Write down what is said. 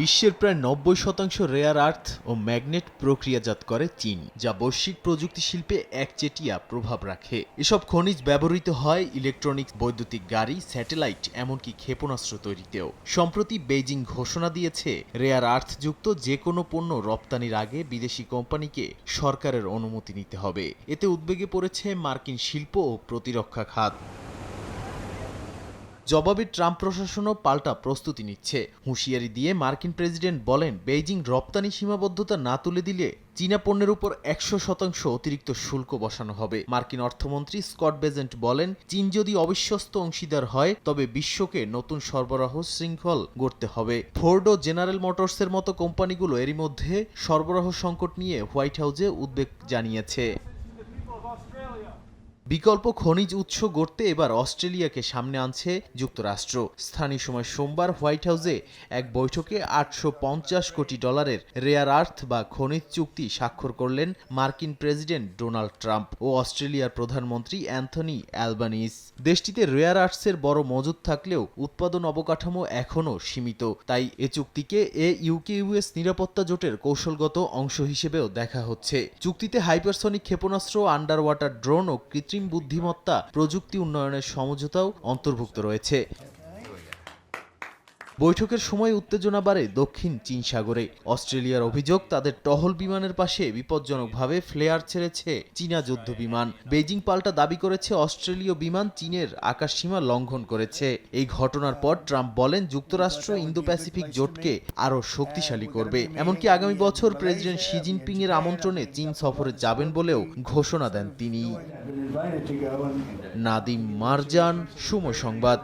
বিশ্বের প্রায় নব্বই শতাংশ রেয়ার আর্থ ও ম্যাগনেট প্রক্রিয়াজাত করে চীন, যা বৈশ্বিক প্রযুক্তি শিল্পে একচেটিয়া প্রভাব রাখে। এসব খনিজ ব্যবহৃত হয় ইলেকট্রনিক্স বৈদ্যুতিক গাড়ি স্যাটেলাইট এমনকি ক্ষেপণাস্ত্র তৈরিতেও। সম্প্রতি বেইজিং ঘোষণা দিয়েছে রেয়ার আর্থযুক্ত যে কোনো পণ্য রপ্তানির আগে বিদেশি কোম্পানিকে সরকারের অনুমতি নিতে হবে। এতে উদ্বেগে পড়েছে মার্কিন শিল্প ও প্রতিরক্ষা খাত। জবাবে ট্রাম্প প্রশাসনও পাল্টা প্রস্তুতি নিচ্ছে। হুঁশিয়ারি দিয়ে মার্কিন প্রেসিডেন্ট বলেন, বেইজিং রপ্তানি সীমাবদ্ধতা না তুলে দিলে চীনা পণ্যের উপর একশো শতাংশ অতিরিক্ত শুল্ক বসানো হবে। মার্কিন অর্থমন্ত্রী স্কট বেজেন্ট বলেন, চীন যদি অবিশ্বস্ত অংশীদার হয়, তবে বিশ্বকে নতুন সরবরাহ শৃঙ্খল গড়তে হবে। ফোর্ড ও জেনারেল মোটরসের মতো কোম্পানিগুলো এরই মধ্যে সরবরাহ সংকট নিয়ে হোয়াইট হাউসে উদ্বেগ জানিয়েছে। বিকল্প খনিজ উৎস গড়তে এবার অস্ট্রেলিয়াকে সামনে আনছে যুক্তরাষ্ট্র। স্থানীয় সময় সোমবার হোয়াইট হাউসে এক বৈঠকে আটশো পঞ্চাশ কোটি ডলারের রেয়ার আর্থ বা খনিজ চুক্তি স্বাক্ষর করলেন মার্কিন প্রেসিডেন্ট ডোনাল্ড ট্রাম্প ও অস্ট্রেলিয়ার প্রধানমন্ত্রী অ্যান্থনি অ্যালবানিস। দেশটিতে রেয়ার আর্টসের বড় মজুদ থাকলেও উৎপাদন অবকাঠামো এখনও সীমিত। তাই এ চুক্তিকে এ ইউকে ইউএস নিরাপত্তা জোটের কৌশলগত অংশ হিসেবেও দেখা হচ্ছে। চুক্তিতে হাইপারসনিক ক্ষেপণাস্ত্র আন্ডার ওয়াটার ড্রোন ও কৃত্রিম বুদ্ধিমত্তা প্রযুক্তি উন্নয়নের সমঝোতাও অন্তর্ভুক্ত রয়েছে। বৈঠকের সময় উত্তেজনা বাড়ে দক্ষিণ চীন সাগরে। অস্ট্রেলিয়ার অভিযোগ, তাদের টহল বিমানের পাশে বিপজ্জনকভাবে ফ্লেয়ার ছেড়েছে চীনা যুদ্ধ বিমান। বেজিং পাল্টা দাবি করেছে অস্ট্রেলীয় বিমান চীনের আকাশসীমা লঙ্ঘন করেছে। এই ঘটনার পর ট্রাম্প বলেন, যুক্তরাষ্ট্র ইন্দো প্যাসিফিক জোটকে আরও শক্তিশালী করবে। এমনকি আগামী বছর প্রেসিডেন্ট শি জিনপিং এর আমন্ত্রণে চীন সফরে যাবেন বলেও ঘোষণা দেন তিনি। নাদিম মারজান, সময় সংবাদ।